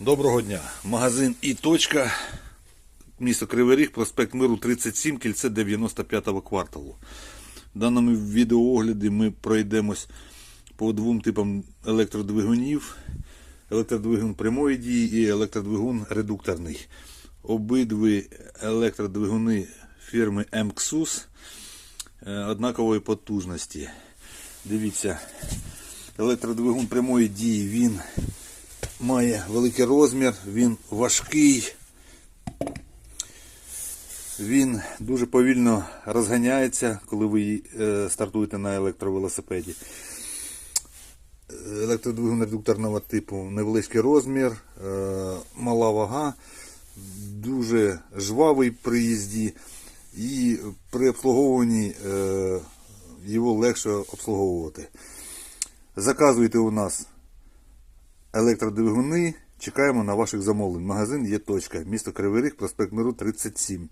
Доброго дня. Магазин і точка. Місто Кривий Ріг, проспект Миру 37, кільце 95-го кварталу. В даному відеоогляді ми пройдемось по двом типам електродвигунів. Електродвигун прямої дії і електродвигун редукторний. Обидві електродвигуни фірми MXUS е, однакової потужності. Дивіться, електродвигун прямої дії він має великий розмір, він важкий, він дуже повільно розганяється, коли ви е, стартуєте на електровелосипеді. Електродвигун редукторного типу невеличкий розмір, е, мала вага, дуже жвавий при їзді і при обслуговуванні е, його легше обслуговувати. Заказуйте у нас електродвигуни. Чекаємо на ваших замовлень. Магазин є точка. Місто Кривий Ріг, проспект Миру 37.